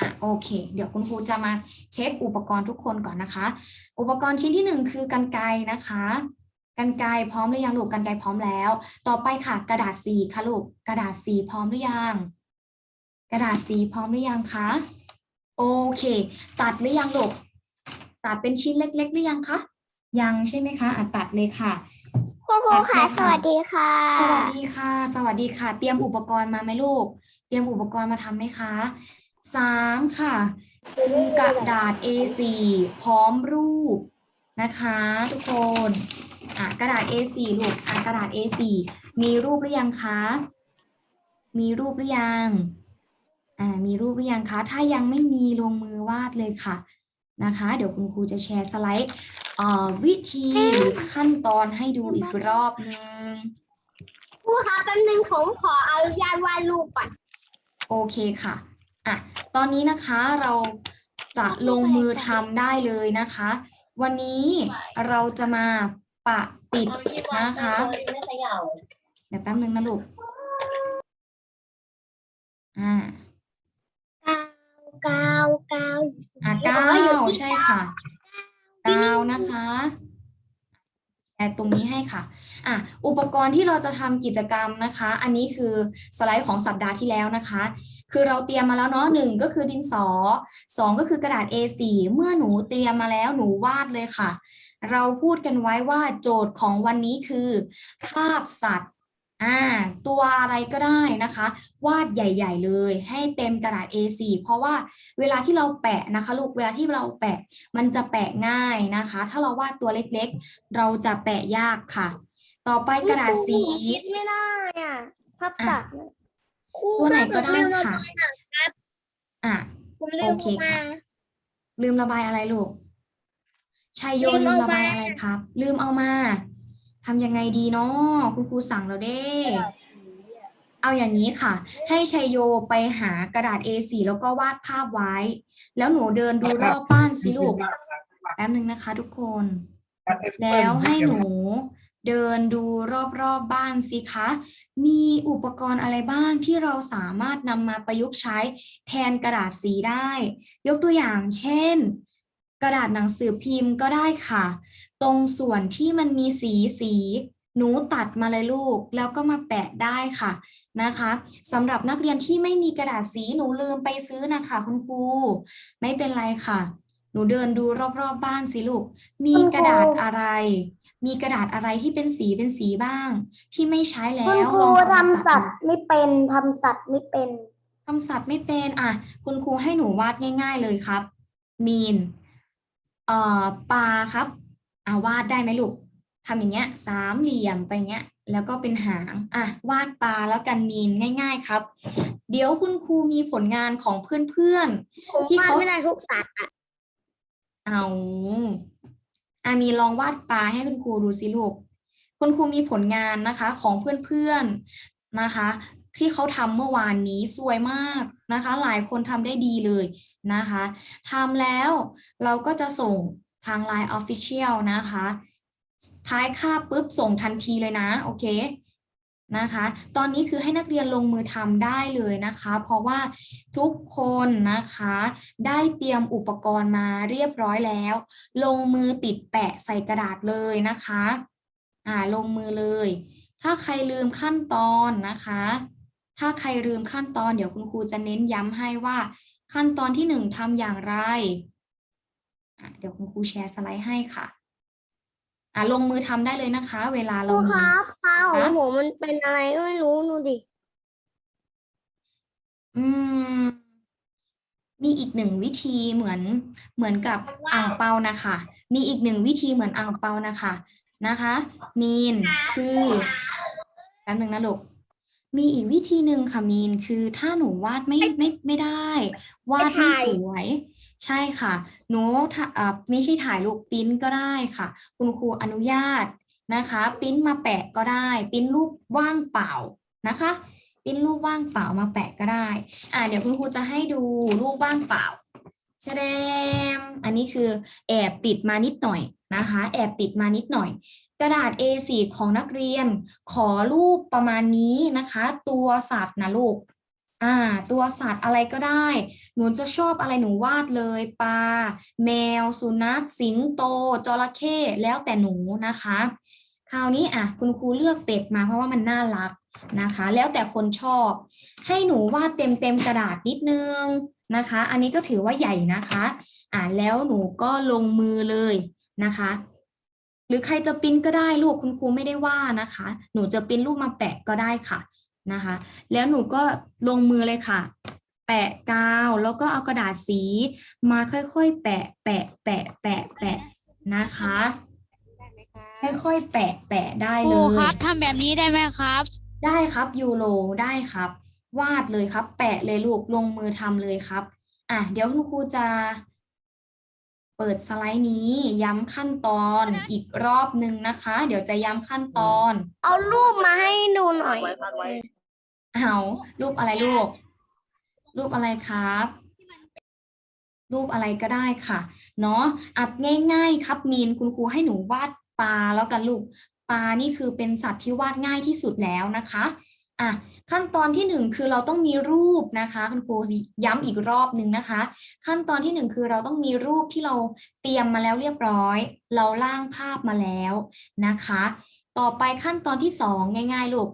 อะโอเค เดี๋ยวคุณครูจะมาเช็คอุปกรณ์ทุกคนก่อนนะคะ อุปกรณ์ชิ้นที่หนึ่งคือกันไกรนะคะกันไกรพร้อมหรือยังลูกกันไกรพร้อมแล้ว ต่อไปค่ะ กระดาษสีค่ะลูกกระดาษสีพร้อมหรือยัง กระดาษสีพร้อมหรือยังคะโอเค ตัดหรือยังลูกตัดเป็นชิ้นเล็ก ๆ หรือยังคะยังใช่ไหมคะอะตัดเลยค่ะคุณครูค่ะค่ะสวัสดีค่ะ สวัสดีค่ะ สวัสดีค่ะ เตรียมอุปกรณ์มาไหมลูก เตรียมอุปกรณ์มาทำไหมคะ สามค่ะคือกระดาษ A4 พร้อมรูปนะคะทุกคนอะกระดาษ A4 ลูกอะกระดาษ A4 มีรูปหรือยังคะ มีรูปหรือยังอ่ามีรูปหรือยังคะ ถ้ายังไม่มีลงมือวาดเลยค่ะนะคะ เดี๋ยวคุณครูจะแชร์สไลด์เอ่อวิธีหรือขั้นตอนให้ดูอีกรอบนึงครูคะแป๊บนึงผมขอเอายานวาดรูปก่อน โอเคค่ะ อะตอนนี้นะคะเราจะลงมือทำได้เลยนะคะ วันนี้เราจะมาปะติดนะคะเดี๋ยวแป๊บนึงนะลูกอ่ากาวกาวอยู่สิอะแล้เก้าวก็อยู่ที่ใช่ค่ะเก้านะคะแอดตรงนี้ให้ค่ะ อะ อุปกรณ์ที่เราจะทำกิจกรรมนะคะ อันนี้คือสไลด์ของสัปดาห์ที่แล้วนะคะ คือเราเตรียมมาแล้วเนาะหนึ่งก็คือดินสอสองก็คือกระดาษ A4 เมื่อหนูเตรียมมาแล้วหนูวาดเลยค่ะ เราพูดกันไว้ว่าโจทย์ของวันนี้คือ ภาพสัตว์อ่าตัวอะไรก็ได้นะคะ วาดใหญ่ ๆ เลย ให้เต็มกระดาษ A4 เพราะว่าเวลาที่เราแปะนะคะ ลูกเวลาที่เราแปะมันจะแปะง่ายนะคะ ถ้าเราวาดตัวเล็กๆ เราจะแปะยากค่ะ ต่อไปกระดาษสีไม่ได้อะภาพสัตว์ ครูตัวไหนรับก็ได้ผมลืมค่ะระบายหนังครับอะ ผมลืมโอเคมา ค่ะ ลืมระบายอะไรลูกชัยโยลืลืมมเอาระบายมา อะไรครับ ลืมเอามาทำยังไงดีเนาะคุณครูสั่งเราเด้ เอาอย่างนี้ค่ะ ให้ชัยโยไปหากระดาษ A4 แล้วก็วาดภาพไว้ แล้วหนูเดินดูรอบบ้านสิลูกแป๊บนึงนะคะ ทุกคน แล้วให้หนู เดินดูรอบๆบบ้านสิคะ มีอุปกรณ์อะไรบ้างที่เราสามารถนำมาประยุกต์ใช้แทนกระดาษสีได้ ยกตัวอย่างเช่น กระดาษหนังสือพิมพ์ก็ได้ค่ะ ตรงส่วนที่มันมีสีสีหนูตัดมาเลยลูกแล้วก็มาแปะได้ค่ะนะคะสำหรับนักเรียนที่ไม่มีกระดาษสีหนูลืมไปซื้อนะคะคุณครูไม่เป็นไรค่ะ นูเดินดูรอบๆบบ้านสิลูก มีกระดาษอะไร มีกระดาษอะไรที่เป็นสีเป็นสีบ้าง ที่ไม่ใช้แล้คุณวครูลองเอามาทำสัตัตดว์ไม่เป็นทำสัตว์ไม่เป็นทำสัตว์ไม่เป็น อะ คุณครูให้หนูวาดง่าย ๆ เลยครับ มีน เอ่อ ปลาครับ อ่าวาดได้ไหมลูกทำอย่างเงี้ย สามเหลี่ยมไปเงี้ย แล้วก็เป็นหาง อะ วาดปลาแล้วกันมีนง่าย ๆ ครับ เดี๋ยวคุณครูมีผลงานของเพื่อนๆผมที่วาดเขาไม่ได้ทุกสัตว์อะ เอาอามีลองวาดปลาให้คุณครูดูสิลูก คุณครูมีผลงานนะคะของเพื่อนๆนะคะ ที่เขาทำเมื่อวานนี้สวยมากนะคะ หลายคนทำได้ดีเลยนะคะทำแล้วเราก็จะส่งทาง Line Official นะคะ ท้ายค่าปุ๊บส่งทันทีเลยนะ โอเค นะคะ ตอนนี้คือให้นักเรียนลงมือทำได้เลยนะคะ เพราะว่าทุกคนนะคะ ได้เตรียมอุปกรณ์มาเรียบร้อยแล้ว ลงมือติดแปะใส่กระดาษเลยนะคะอ่าลงมือเลย ถ้าใครลืมขั้นตอนนะคะ ถ้าใครลืมขั้นตอนเดี๋ยวคุณครูจะเน้นย้ำให้ว่าขั้นตอนที่หนึ่งทำอย่างไร เดี๋ยวคุณครูแชร์สไลด์ให้ค่ะ อะลงมือทำได้เลยนะคะ เวลาคเรารูมีครับตาขอครังบผมมันเป็นอะไรก็ไม่รู้ดูดิ อืม มีอีกหนึ่งวิธีเหมือนเหมือนกับอ่างเปานะคะ มีอีกหนึ่งวิธีเหมือนอ่างเปานะคะนะคะ มีนคือแป๊บหนึ่งนะลูกมีอีกวิธีหนึ่งค่ะมีนคือถ้าหนูวาดไม่ไม่ไม่ได้ วาดไม่สวย ใช่ค่ะ หนูไม่ใช่ถ่ายรูปปิ้นก็ได้ค่ะ คุณครูอนุญาตนะคะ ปิ้นมาแปะก็ได้ ปิ้นรูปว่างเปล่านะคะปิ้นรูปว่างเปล่ามาแปะก็ได้ อ่าเดี๋ยวคุณครูจะให้ดูรูปว่างเปล่าแสดงอันนี้คือแอบติดมานิดหน่อยนะคะ แอบติดมานิดหน่อย กระดาษ A4 ของนักเรียน ขอรูปประมาณนี้นะคะ ตัวสัตว์นะลูก อ่า ตัวสัตว์อะไรก็ได้ หนูจะชอบอะไรหนูวาดเลยปลาแมว สุนัข สิงโต จระเข้แล้วแต่หนูนะคะ คราวนี้อะคุณครูเลือกเป็ดมาเพราะว่ามันน่ารักนะคะ แล้วแต่คนชอบ ให้หนูวาดเต็มเต็มๆกระดาษนิดนึงนะคะ อันนี้ก็ถือว่าใหญ่นะคะอ่าแล้วหนูก็ลงมือเลยนะคะ หรือใครจะปิ้นก็ได้ลูกคุณครูไม่ได้ว่านะคะ หนูจะปิ้นรูปมาแปะก็ได้ค่ะ นะคะ แล้วหนูก็ลงมือเลยค่ะ แปะกาวแล้วก็เอากระดาษสีมาค่อยๆ แปะ แปะ แปะ แปะ แปะนะคะ ค่อยๆ แปะ แปะได้คเลรูย ครับทำแบบนี้ได้ไหมครับ ได้ครับยูโรได้ครับ วาดเลยครับ แปะเลยลูกลงมือทำเลยครับ อะ เดี๋ยวคุณครูจะ เปิดสไลด์นี้ย้ำขั้นตอนอีกรอบหนึ่งนะคะ เดี๋ยวจะย้ำขั้นตอน เอารูปมาให้ดูหน่อย เอารูปอะไรลูก รูปอะไรครับ รูปอะไรก็ได้ค่ะ เนาะอัดง่าย ๆ ครับมีนคุณครูให้หนูวาดปลาแล้วกันลูกปลานี่คือเป็นสัตว์ที่วาดง่ายที่สุดแล้วนะคะอะขั้นตอนที่หนึ่งคือเราต้องมีรูปนะคะคุณครูย้ำอีกรอบหนึ่งนะคะ ขั้นตอนที่หนึ่งคือเราต้องมีรูปที่เราเตรียมมาแล้วเรียบร้อย เราล่างภาพมาแล้วนะคะ ต่อไปขั้นตอนที่สองง่าย ๆ ลูก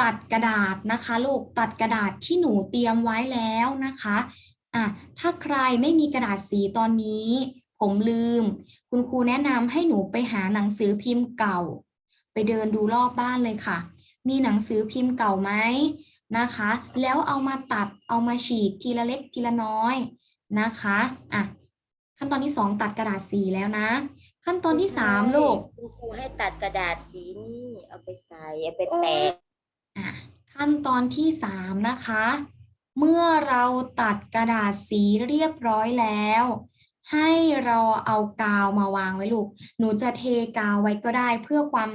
ตัดกระดาษนะคะลูกตัดกระดาษที่หนูเตรียมไว้แล้วนะคะอะถ้าใครไม่มีกระดาษสีตอนนี้ ผมลืม คุณครูแนะนำให้หนูไปหาหนังสือพิมพ์เก่า ไปเดินดูรอบบ้านเลยค่ะ มีหนังสือพิมพ์เก่าไหมนะคะ แล้วเอามาตัดเอามาฉีกทีละเล็กทีละน้อยนะคะอะขั้นตอนที่สองตัดกระดาษสีแล้วนะ ขั้นตอนที่สามลูกคุณครูให้ตัดกระดาษสีนี่เอาไปใส่เอาไปแปะ ขั้นตอนที่สามนะคะ เมื่อเราตัดกระดาษสีเรียบร้อยแล้ว ให้เราเอากาวมาวางไว้ลูก หนูจะเทกาวไว้ก็ได้เพื่อความ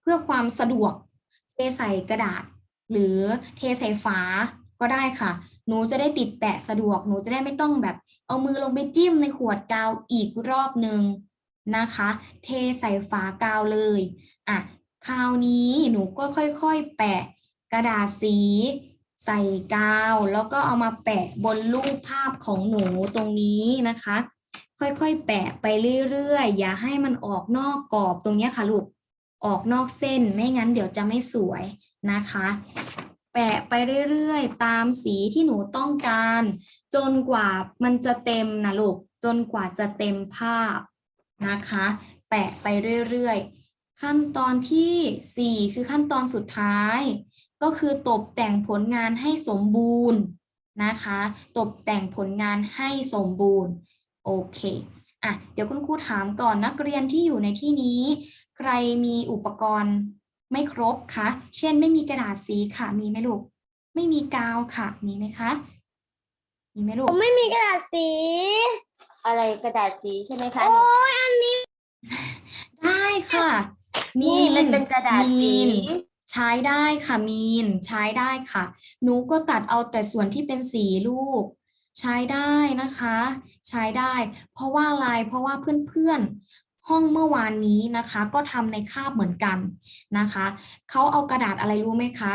เพื่อความสะดวก เทใส่กระดาษ หรือเทใส่ฝาก็ได้ค่ะ หนูจะได้ติดแปะสะดวก หนูจะได้ไม่ต้องแบบเอามือลงไปจิ้มในขวดกาวอีกรอบหนึ่งนะคะ เทใส่ฝากาวเลย อะ คราวนี้หนูก็ค่อยๆ แปะ กระดาษสี ใส่กาว แล้วก็เอามาแปะบนรูปภาพของหนูตรงนี้นะคะ ค่อยๆ แปะไปเรื่อยๆ อย่าให้มันออกนอกกรอบตรงนี้ค่ะลูก ออกนอกเส้น ไม่งั้นเดี๋ยวจะไม่สวยนะคะ แปะไปเรื่อยๆ ตามสีที่หนูต้องการ จนกว่ามันจะเต็มนะลูก จนกว่าจะเต็มภาพนะคะ แปะไปเรื่อยๆ ขั้นตอนที่ 4 คือขั้นตอนสุดท้าย ก็คือตกแต่งผลงานให้สมบูรณ์นะคะ ตกแต่งผลงานให้สมบูรณ์ โอเคอะเดี๋ยวคุณครูถามก่อนนักเรียนที่อยู่ในที่นี้ ใครมีอุปกรณ์ไม่ครบคะ เช่นไม่มีกระดาษสีค่ะ มีไหมลูก ไม่มีกาวค่ะ มีไหมคะ มีไหมลูผกมไม่มีกระดาษสี อะไรกระดาษสีใช่ไหมคะ โอ้ยอันนี้ ได้ค่ะ นี่มันเป็นกระดาษมีสีน ใช้ได้ค่ะมีนใช้ได้ค่ะ หนูก็ตัดเอาแต่ส่วนที่เป็นสีลูก ใช้ได้นะคะ ใช้ได้ เพราะว่าอะไรเพราะว่าเพื่อนๆ ห้องเมื่อวานนี้นะคะ ก็ทำในคาบเหมือนกันนะคะเขาเอากระดาษอะไรรู้ไหมคะ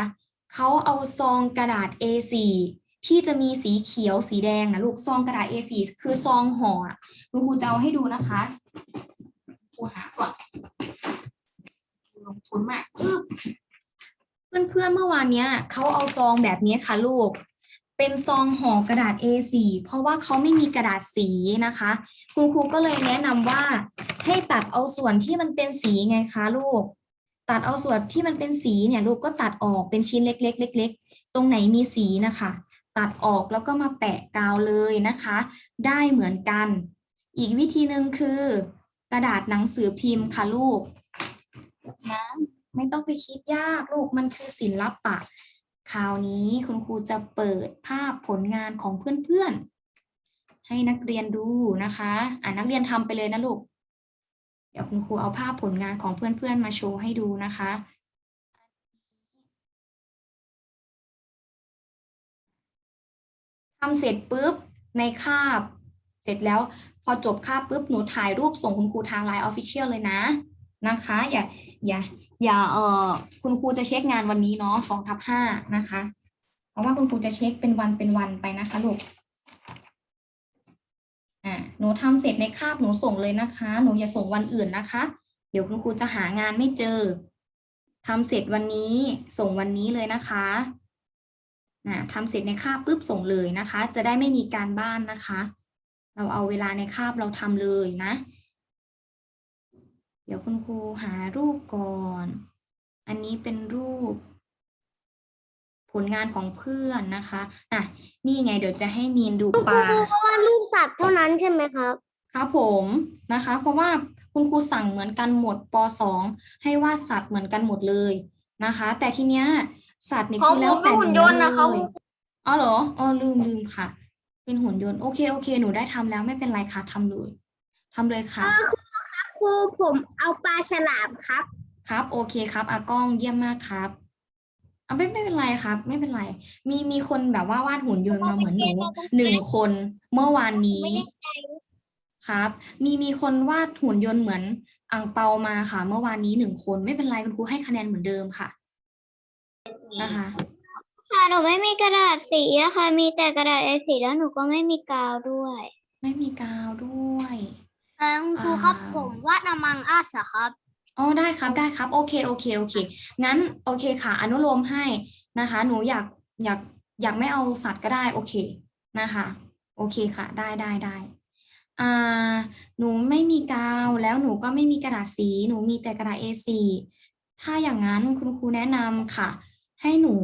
เขาเอาซองกระดาษ A4 ที่จะมีสีเขียวสีแดงนะลูกซองกระดาษ A4 คือซองห่ออะคุณครูจะเอาให้ดูนะคะครูหาก่อนลงทุนมากอ เพื่อนๆเมื่อวานเนี้ยเขาเอาซองแบบนี้ค่ะลูก เป็นซองห่อกระดาษ A4 เพราะว่าเขาไม่มีกระดาษสีนะคะ คุณครูก็เลยแนะนำว่า ให้ตัดเอาส่วนที่มันเป็นสีไงคะลูก ตัดเอาส่วนที่มันเป็นสีเนี่ยลูกก็ตัดออกเป็นชิ้นเล็กๆเล็กๆตรงไหนมีสีนะคะ ตัดออกแล้วก็มาแปะกาวเลยนะคะ ได้เหมือนกัน อีกวิธีหนึ่งคือ กระดาษหนังสือพิมพ์ค่ะลูกนะ ไม่ต้องไปคิดยากลูกมันคือศิลปะ คราวนี้คุณครูจะเปิดภาพผลงานของเพื่อนๆ ให้นักเรียนดูนะคะอ่านักเรียนทำไปเลยนะลูก เดี๋ยวคุณครูเอาภาพผลงานของเพื่อนๆมาโชว์ให้ดูนะคะ ทำเสร็จปุ๊บในคาบ เสร็จแล้วพอจบคาบปุ๊บหนูถ่ายรูปส่งคุณครูทางไลน์ออฟฟิเชียลเลยนะนะคะ อย่าอย่า อย่าเออคุณครูจะเช็คงานวันนี้เนาะสองทับห้านะคะโราะว่าคุณครูจะเช็คเป็นวันเป็นวันไปนะคะลูกอ่าหนูทำเสร็จในคาบหนูส่งเลยนะคะ หนูอย่าส่งวันอื่นนะคะ เดี๋ยวคุณครูจะหางานไม่เจอทำเสร็จวันนี้ส่งวันนี้เลยนะคะนะทำเสร็จในคาบปุ๊บส่งเลยนะคะ จะได้ไม่มีการบ้านนะคะ เราเอาเวลาในคาบเราทำเลยนะ เดี๋ยวคุณครูหารูปก่อน อันนี้เป็นรูป ผลงานของเพื่อนนะคะ อะ นี่ไงเดี๋ยวจะให้มีนดูปลา เพราะว่ารูปสัตว์เท่านั้นใช่ไหมครับ ครับผมนะคะ เพราะว่าคุณครูสั่งเหมือนกันหมดป .2 ให้วาดสัตว์เหมือนกันหมดเลยนะคะ แต่ทีเนี้ยสัตว์นี่ของคือแล้วผมเป็นแต่หุ่นยนต์นะคะเลยอ๋อเหรออ๋อลืมลืมค่ะ เป็นหุ่นยนต์โอเคโอเค หนูได้ทำแล้วไม่เป็นไรค่ะทำเลยทำเลยค่ะ ครูผมเอาปลาฉลามครับ ครับ โอเคครับอากล้องเยี่ยมมากครับอะไม่ไม่เป็นไรครับ ไม่เป็นไร มีมีคนแบบว่าวาดหุ่นยนต์มาเหมือนหนูหนึ่งคนเมื่อวานนี้ครับ มีมีคนวาดหุ่นยนต์เหมือนอังเปามาค่ะ เมื่อวานนี้หนึ่งคนไม่เป็นไรคุณครูให้คะแนนเหมือนเดิมค่ะ นะคะค่ะหนูไม่มีกระดาษสีอะค่ะ มีแต่กระดาษ A4 แล้วหนูก็ไม่มีกาวด้วย ไม่มีกาวด้วย เออคุณครูครับอ่า ผมวาดอมังอัสครับ อ๋อได้ครับได้ครับ โอเคโอเคโอเคงั้นโอเคค่ะ อนุโลมให้นะคะ หนูอยากอยากอยากไม่เอาสัตว์ก็ได้โอเคนะคะ โอเคค่ะ ได้ได้ได้อ่าหนูไม่มีกาวแล้วหนูก็ไม่มีกระดาษสี หนูมีแต่กระดาษ A4 ถ้าอย่างนั้นคุณครูแนะนำค่ะ ให้หนู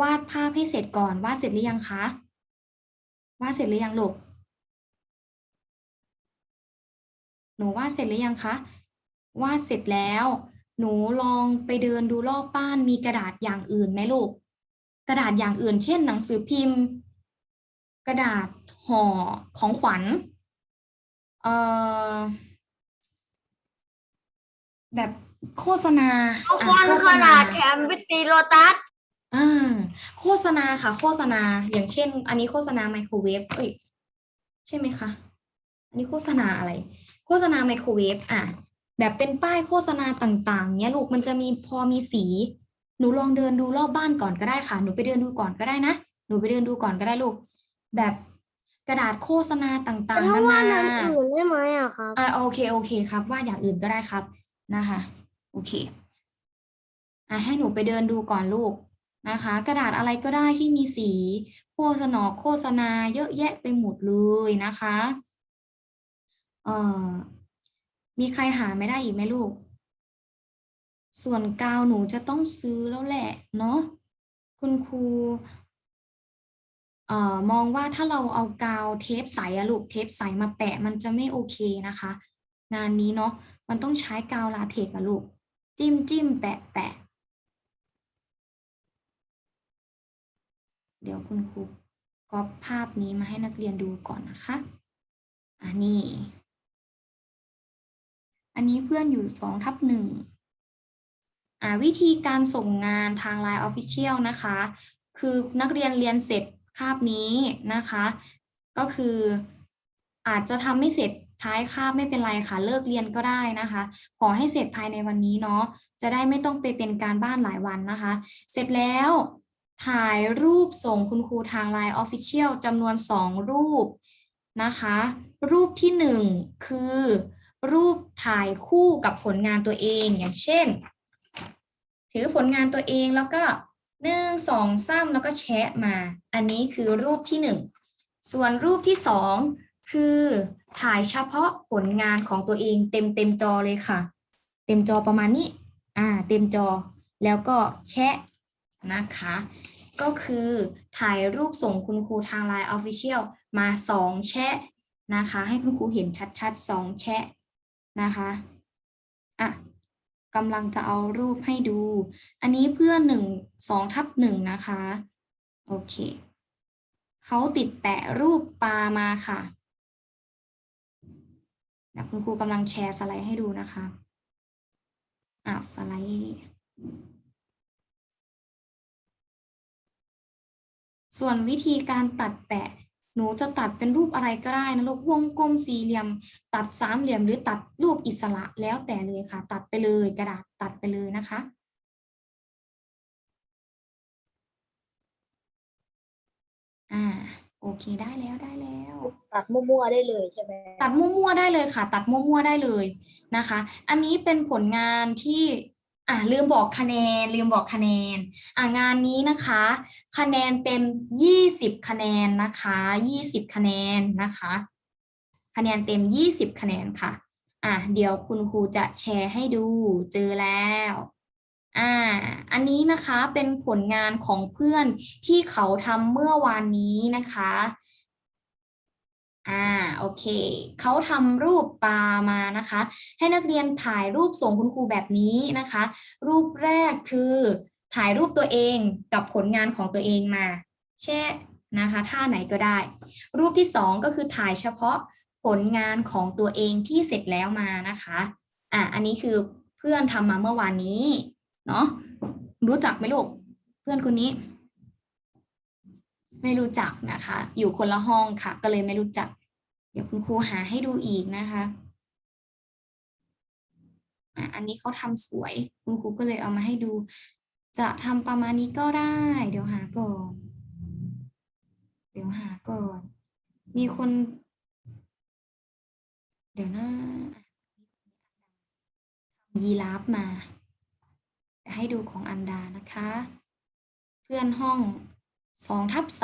วาดภาพให้เสร็จก่อนวาดเสร็จหรือยังคะวาดเสร็จหรือยังลูก หนูวาดเสร็จหรือยังคะวาดเสร็จแล้ว หนูลองไปเดินดูรอบบ้านมีกระดาษอย่างอื่นไหมลูก กระดาษอย่างอื่น เช่น หนังสือพิมพ์ กระดาษห่อของขวัญเอ่อแบบโฆษณาอะโฆษณาวิตซีโรตัสอ่าโฆษณาค่ะ โฆษณาอย่างเช่น อันนี้โฆษณาไมโครเวฟเอ้ยใช่ไหมคะ อันนี้โฆษณาอะไรโฆษณาไมโครเวฟอะแบบเป็นป้ายโฆษณาต่าง ๆ เนี้ยลูกมันจะมีพอมีสี หนูลองเดินดูรอบบ้านก่อนก็ได้ค่ะ หนูไปเดินดูก่อนก็ได้นะ หนูไปเดินดูก่อนก็ได้ลูก แบบกระดาษโฆษณาต่างๆถ้านาว่านานั้นอื่นได้ไหมอะครับอ่าโอเคโอเคครับว่าอย่างอื่นก็ได้ครับนะคะ โอเคอะให้หนูไปเดินดูก่อนลูกนะคะ กระดาษอะไรก็ได้ที่มีสีโฆษณาโฆษณาเยอะแยะไปหมดเลยนะคะ เอ่อมีใครหาไม่ได้อีกไหมลูก ส่วนกาวหนูจะต้องซื้อแล้วแหละเนาะคุณครูเอ่อมองว่าถ้าเราเอากาวเทปใสอะลูกเทปใสมาแปะมันจะไม่โอเคนะคะ งานนี้เนาะมันต้องใช้กาวลาเทกอะลูก จิ้มจิ้มแปะแปะเดี๋ยวคุณครูก๊อปภาพนี้มาให้นักเรียนดูก่อนนะคะ อันนี้ อันนี้เพื่อนอยู่สองทับหนึ่งอ่าวิธีการส่งงานทาง Line Official นะคะ คือนักเรียนเรียนเสร็จคาบนี้นะคะ ก็คืออาจจะทำไม่เสร็จท้ายคาบไม่เป็นไรค่ะเลิกเรียนก็ได้นะคะ ขอให้เสร็จภายในวันนี้เนาะจะได้ไม่ต้องไปเป็นการบ้านหลายวันนะคะ เสร็จแล้วถ่ายรูปส่งคุณครูทาง Line Official จำนวน 2 รูปนะคะ รูปที่หนึ่งคือรูป ถ่ายคู่กับผลงานตัวเองอย่างเช่น ถือผลงานตัวเองแล้วก็หนึ่งสองสามแล้วก็แชะมา อันนี้คือรูปที่หนึ่งส่วนรูปที่สองคือถ่ายเฉพาะผลงานของตัวเองเต็มเต็มจอเลยค่ะ เต็มจอประมาณนี้อ่าเต็มจอแล้วก็แชะนะคะ ก็คือถ่ายรูปส่งคุณครูทาง Line Official มาสองแชะนะคะ ให้คุณครูเห็นชัดๆสองแชะ นะคะอะกำลังจะเอารูปให้ดู อันนี้เพื่อหนึ่งสองทับหนึ่งนะคะ โอเค เขาติดแปะรูปปลามาค่ะเดี๋ยวคุณครูกำลังแชร์สไลด์ให้ดูนะคะอะสไลด์ส่วนวิธีการตัดแปะ นูจะตัดเป็นรูปอะไรก็ได้นะลูกวงกลมสี่เหลี่ยม ตัดสามเหลี่ยมหรือตัดรูปอิสระแล้วแต่เลยค่ะ ตัดไปเลยกระดาษตัดไปเลยนะคะอ่าโอเคได้แล้วได้แล้ว ตัดมั่วๆได้เลยใช่ไหมตัดมั่วๆได้เลยค่ะ ตัดมั่วๆได้เลยนะคะ อันนี้เป็นผลงานที่ อ่าลืมบอกคะแนนลืมบอกคะแนนอ่างานนี้นะคะ คะแนนเต็มยี่สิบคะแนนนะคะยี่สิบคะแนนนะคะ คะแนนเต็มยี่สิบคะแนนค่ะอะเดี๋ยวคุณครูจะแชร์ให้ดูเจอแล้วอ่าอันนี้นะคะเป็นผลงานของเพื่อนที่เขาทำเมื่อวานนี้นะคะ อ่าโอเคเขาทำรูปปลามานะคะ ให้นักเรียนถ่ายรูปส่งคุณครูแบบนี้นะคะ รูปแรกคือถ่ายรูปตัวเองกับผลงานของตัวเองมา แช่นะคะท่าไหนก็ได้ รูปที่สองก็คือถ่ายเฉพาะผลงานของตัวเองที่เสร็จแล้วมานะคะอ่าอันนี้คือเพื่อนทำมาเมื่อวานนี้เนาะรู้จักไหมลูกเพื่อนคนนี้ ไม่รู้จักนะคะ อยู่คนละห้องค่ะ ก็เลยไม่รู้จัก เดี๋ยวคุณครูหาให้ดูอีกนะคะอันนี้เขาทำสวย คุณครูก็เลยเอามาให้ดู จะทำประมาณนี้ก็ได้ เดี๋ยวหาก่อน เดี๋ยวหาก่อน มีคน เดี๋ยวนะยีราฟมาให้ดูของอันดานะคะ เพื่อนห้องสองทับส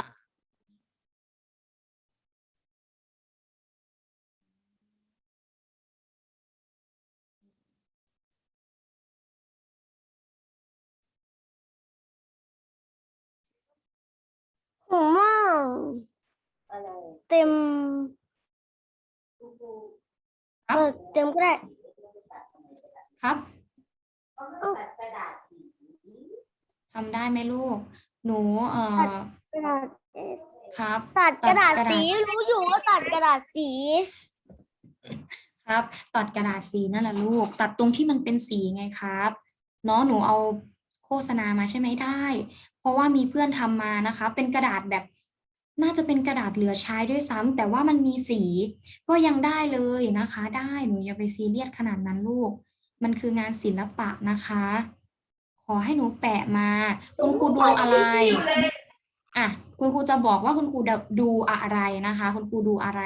อะไรเต็มคุณครูครัเอบอเต็มก็ได้ครับเอาเรื่องตัดกระดาษสีทำได้ไหมลูก หนูเอ่อ กระดาษครับ ตัดกระดาษตัดกระดาษ สีรู้อยู่ว่าตัดกระดาษสีครับ ตัดกระดาษสีนั่นแหละลูก ตัดตรงที่มันเป็นสีไงครับเนาะหนูเอาโฆษณามาใช่ไหมได้ เพราะว่ามีเพื่อนทำมานะคะ เป็นกระดาษแบบ น่าจะเป็นกระดาษเหลือใช้ด้วยซ้ำแต่ว่ามันมีสีก็ยังได้เลยนะคะ ได้หนูอย่าไปซีเรียสขนาดนั้นลูก มันคืองานศิลปะนะคะ ขอให้หนูแปะมา คุณครูดูอะไรอะคุณครูจะบอกว่าคุณครูดูอะไรนะคะ คุณครูดูอะไร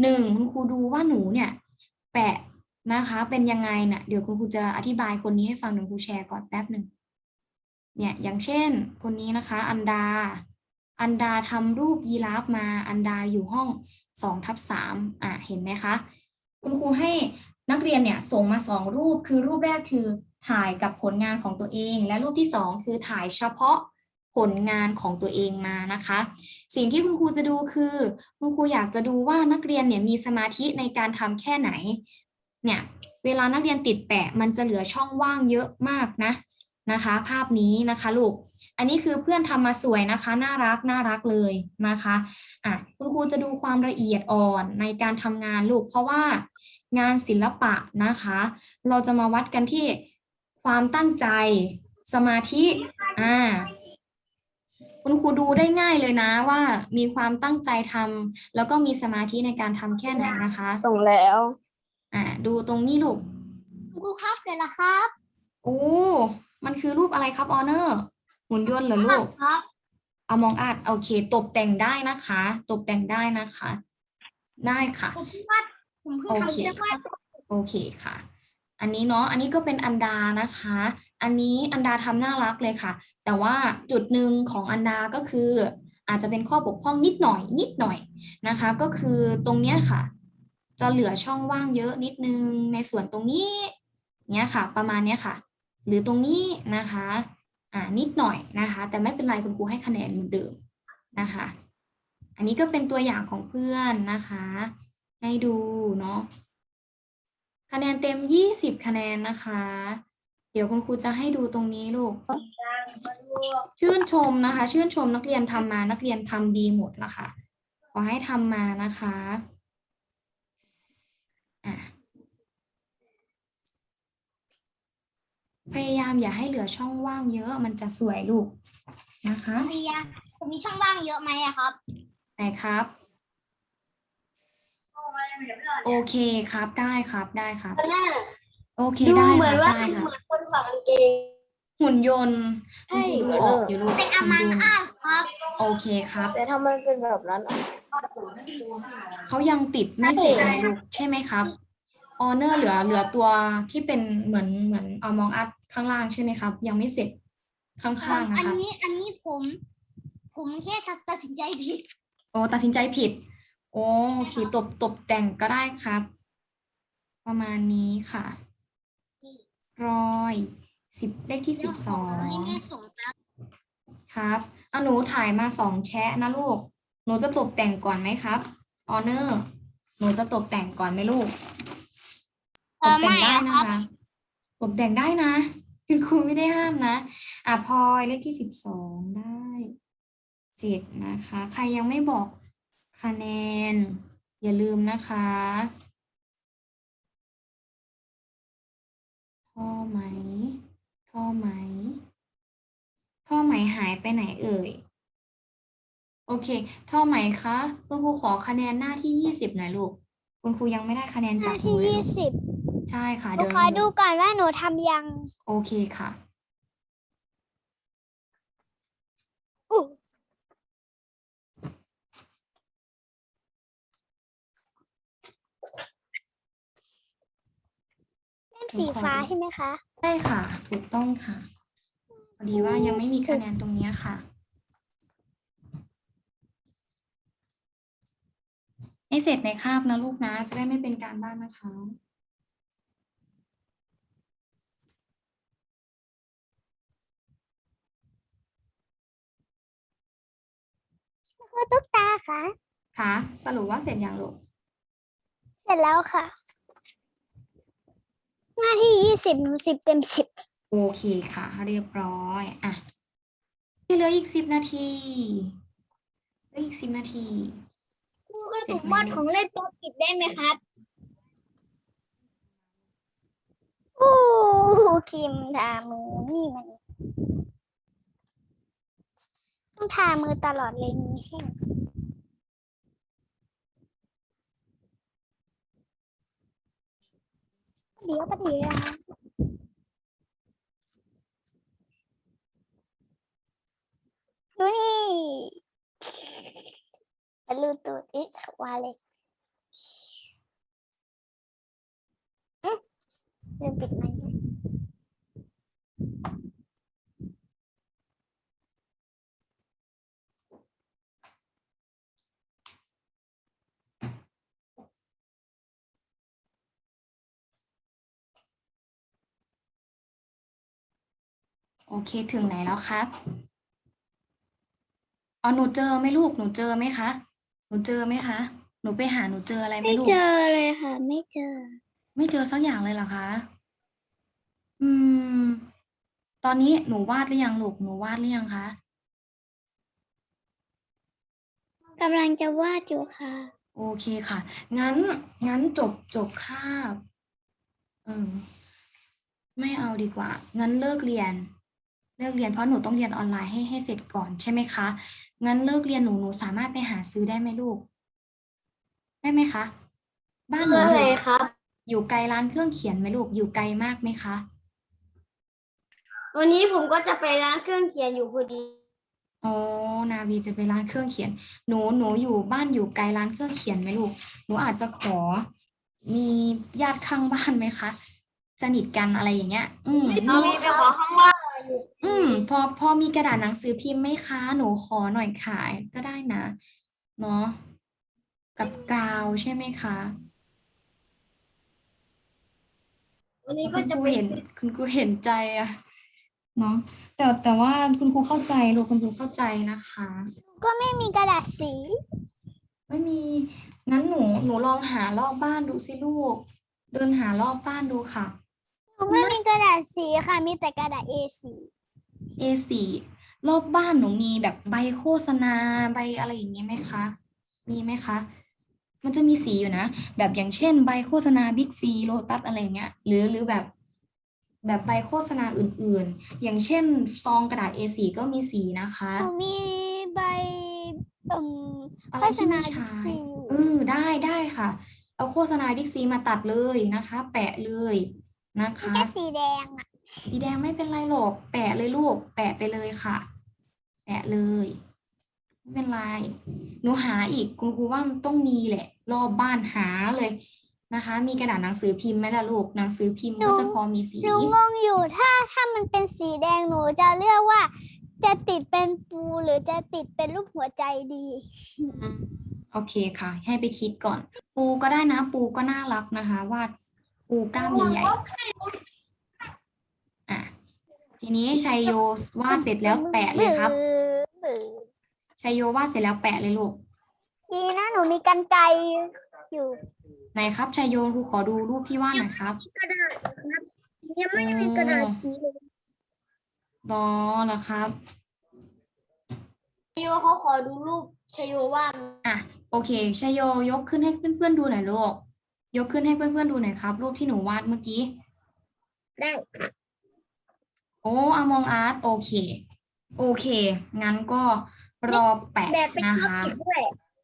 หนึ่งคุณครูดูว่าหนูเนี่ย แปะนะคะ เป็นยังไงน่ะเดี๋ยวคุณครูจะอธิบายคนนี้ให้ฟังเดี๋ยวครูแชร์ก่อนแป๊บหนึ่งเนี่ยอย่างเช่น คนนี้นะคะ อันดา อันดาทำรูปยีราฟมา อันดาอยู่ห้องสองทับสามอะเห็นไหมคะ คุณครูให้นักเรียนเนี่ยส่งมาสองรูป คือรูปแรกคือถ่ายกับผลงานของตัวเอง และรูปที่สองคือถ่ายเฉพาะผลงานของตัวเองมานะคะ สิ่งที่คุณครูจะดูคือคุณครูอยากจะดูว่านักเรียนเนี่ยมีสมาธิในการทำแค่ไหน เนี่ยเวลานักเรียนติดแปะมันจะเหลือช่องว่างเยอะมากนะนะคะ ภาพนี้นะคะลูก อันนี้คือเพื่อนทำมาสวยนะคะ น่ารักน่ารักเลยนะคะอะคุณครูจะดูความละเอียดอ่อนในการทำงานลูก เพราะว่างานศิลปะนะคะ เราจะมาวัดกันที่ความตั้งใจสมาธิอ่าคุณครูดูได้ง่ายเลยนะว่ามีความตั้งใจทำแล้วก็มีสมาธิในการทำแค่ไหนนะคะ ส่งแล้วอ่าดูตรงนี้ลูกครูครับเสร็จแล้วครับโอ้มันคือรูปอะไรครับออเนอร์ หุ่นยนต์เหรอลูกครับเอามองอาดโอเค ตกแต่งได้นะคะ ตกแต่งได้นะคะ ได้ค่ะ ผมเพิ่งวาดผมเพิ่งโอเคทำจะวาดโอเคค่ะ อันนี้เนาะ อันนี้ก็เป็นอันดานะคะ อันนี้อันดาทำน่ารักเลยค่ะ แต่ว่าจุดหนึ่งของอันดาก็คือ อาจจะเป็นข้อบกพร่องนิดหน่อย นิดหน่อยนะคะ ก็คือตรงเนี้ยค่ะ จะเหลือช่องว่างเยอะนิดนึงในส่วนตรงนี้ เนี้ยค่ะ ประมาณเนี้ยค่ะ หรือตรงนี้นะคะ อ่านิดหน่อยนะคะ แต่ไม่เป็นไรคุณครูให้คะแนนเหมือนเดิมนะคะ อันนี้ก็เป็นตัวอย่างของเพื่อนนะคะ ให้ดูเนาะคะแนนเต็ม 20 คะแนนนะคะ เดี๋ยวคุณครูจะให้ดูตรงนี้ลูก ชื่นชมนะคะ ชื่นชมนักเรียนทำมานักเรียนทำดีหมดละค่ะ ขอให้ทำมานะคะ พยายามอย่าให้เหลือช่องว่างเยอะมันจะสวยลูกนะคะมียผมมีช่องว่างเยอะไหมอะครับไหนครับ โอเคครับได้ครับได้ครับโอเคดูได้เหมืคอนรับว่าได้มันค่ะเหมือนคนถอดกางเกง หุ่นยนต์ใช่คุณครูดูออกอยู่ลูกเป็นอหุ่นมังยนต์อัสครับโอเคครับ แต่ทำไมมันเป็นแบบนั้นอะเขายังติดไม่เสร็จไงลูกใช่ไหมครับ ออเนอร์เหลือเหลือตัวที่เป็นเหมือนเหมือนเอามองอัด ข้างล่างใช่ไหมครับ ยังไม่เสร็จข้างๆนะอันครับนี้อันนี้ผม ผมแค่ตัดสินใจผิด โอ้ตัดสินใจผิด โอ้โอเคตบตบแต่งก็ได้ครับ ประมาณนี้ค่ะร้อยสิบเลขที่สิบสอง ให้แม่ส่งแป๊บครับเอาหนูถ่ายมาสองแชะนะลูก หนูจะตกแต่งก่อนไหมครับ ออเนอร์ หนูจะตกแต่งก่อนไหมลูกเออไม่ตกแต่งได้อะนะครั บตกแต่งได้นะ คุณครูไม่ได้ห้ามนะ อะพลอยเลขที่สิบสองได้เจ็ดนะคะ ใครยังไม่บอกคะแนน อย่าลืมนะคะท่อไหมท่อไหมท่อไหมหายไปไหนเอ่ย โอเคท่อไหมคะคุณครูขอคะแนนหน้าที่ยี่สิบหน่อยลูก คุณครูยังไม่ได้คะแนนหจาน้ากหนูที่เลยยี่ลูกสิบ ใช่ค่ะหนูเดินขอดูก่อนว่าหนูทำยังโอเคค่ะ อู้เล่มสีฟ้าใช่ไหมคะ ใช่ค่ะ ถูกต้องค่ะ พอดีว่ายังไม่มีคะแนนตรงเนี้ยค่ะ ให้เสร็จในคาบนะลูกนะ จะได้ไม่เป็นการบ้านนะคะ คือตุ๊กตาค่ะ ค่ะ สรุปว่าเสร็จยังลูก เสร็จแล้วค่ะ หน้าที่ยี่สิบหนูสิบเต็มสิบโอเคค่ะ เรียบร้อย อะที่เหลืออีกสิบนาทีเหลืออีกสิบนาที ครูให้ผมวาดของเล่นป๊อปปิดได้ไหมครับอู้ครีมทามือนี่มัน ต้องทามือตลอดเลยมีแห้งเดี๋ยวปะเดี๋ยวดูนี่บลุตูดอีกว่าเลยอื้อลืมปิดไมค์ โอเคถึงไหนแล้วครับอ๋อหนูเจอไหมลูกหนูเจอไหมคะ หนูเจอไหมคะ หนูไปหาหนูเจออะไรไหมไม่ลูก เจอเลยค่ะ ไม่เจอ ไม่เจอสักอย่างเลยเหรอคะ อืม ตอนนี้หนูวาดหรือยังลูก หนูวาดหรือยังคะ กำลังจะวาดอยู่ค่ะ โอเคค่ะ งั้น งั้นจบจบคาบเออไม่เอาดีกว่า งั้นเลิกเรียน เลิกเรียนเพราะหนูต้องเรียนออนไลน์ให้ให้เสร็จก่อนใช่ไหมคะ งั้นเลิกเรียนหนูหนูสามารถไปหาซื้อได้ไหมลูก ได้ไหมคะ บ้านหนูคือออะไรยู่ครับอยู่ไกลร้านเครื่องเขียนไหมลูก อยู่ไกลมากไหมคะ วันนี้ผมก็จะไปร้านเครื่องเขียนอยู่พอดีอ๋อนาวีจะไปร้านเครื่องเขียน หนูหนูอยู่บ้านอยู่ไกลร้านเครื่องเขียนไหมลูก หนูอาจจะขอ มีญาติข้างบ้านไหมคะสนิทกันอะไรอย่างเงี้ย อืมเอามีไปขอข้างล่าง อืม พอพอมีกระดาษหนังสือพิมพ์ไหมคะ หนูขอหน่อยขายก็ได้นะ เนาะกับกาวใช่ไหมคะวันนี้คุก็ณจะครูไปเห็น คุณครูเห็นใจอะเนาะแต่แต่ว่าคุณครูเข้าใจลูกคุณครูเข้าใจนะคะ ก็ไม่มีกระดาษสี ไม่มีงั้นหนูหนูลองหารอบบ้านดูสิลูก เดินหารอบบ้านดูค่ะ หนูไม่มีกระดาษสีค่ะ มีแต่กระดาษ A4 A4 รอบบ้านหนูมีแบบใบโฆษณาใบอะไรอย่างเงี้ยไหมคะ มีไหมคะ มันจะมีสีอยู่นะ แบบอย่างเช่นใบโฆษณาบิ๊กซีโลตัสอะไรเงี้ย หรือหรือแบบแบบใบโฆษณาอื่นๆ อย่างเช่นซองกระดาษ A4 ก็มีสีนะคะ หนูมีใบเอ่มอะไรที่ไม่ใช้โฆษณา Big C อยู่ เออได้ได้ค่ะ เอาโฆษณาบิ๊กซีมาตัดเลยนะคะ แปะเลย นะคะ แค่สีแดงอะสีแดงไม่เป็นไรหรอก แปะเลยลูก แปะไปเลยค่ะ แปะเลย ไม่เป็นไร หนูหาอีกคุณครูว่ามันต้องมีแหละ รอบบ้านหาเลยนะคะ มีกระดาษหนังสือพิมพ์ไหมล่ะลูก หนังสือพิมพ์ก็จะพอมีสี หนูงงอยู่ถ้าถ้ามันเป็นสีแดงหนูจะเลือกว่า จะติดเป็นปูหรือจะติดเป็นรูปหัวใจดี โอเคค่ะ ให้ไปคิดก่อน ปูก็ได้นะ ปูก็น่ารักนะคะวาด ปูกล้ามใหญ่ๆอะทีนี้ชัยโยวาดเสร็จแล้วแปะเลยครับชัยโยวาดเสร็จแล้วแปะเลยลูกดีนะหนูมีกันไกรอยู่ไหนครับชัยโยครูขอดูรูปที่วาดหน่อยครับกระดาษครับยังไม่มีกระดาษสีเลยรอเหรอครับชโยเขาขอดูรูปชโยว่าดอะโอเคชัยโยยกขึ้นให้เพื่อนๆดูหน่อยลูก ยกขึ้นให้เพื่อนๆดูหน่อยครับ รูปที่หนูวาดเมื่อกี้ ได้โอ้อมองอาร์ตโอเค โอเค งั้นก็รอแปะแบบเป็นนะข้อคะผิดด้วย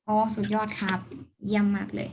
อ๋อ สุดยอดครับ เยี่ยมมากเลย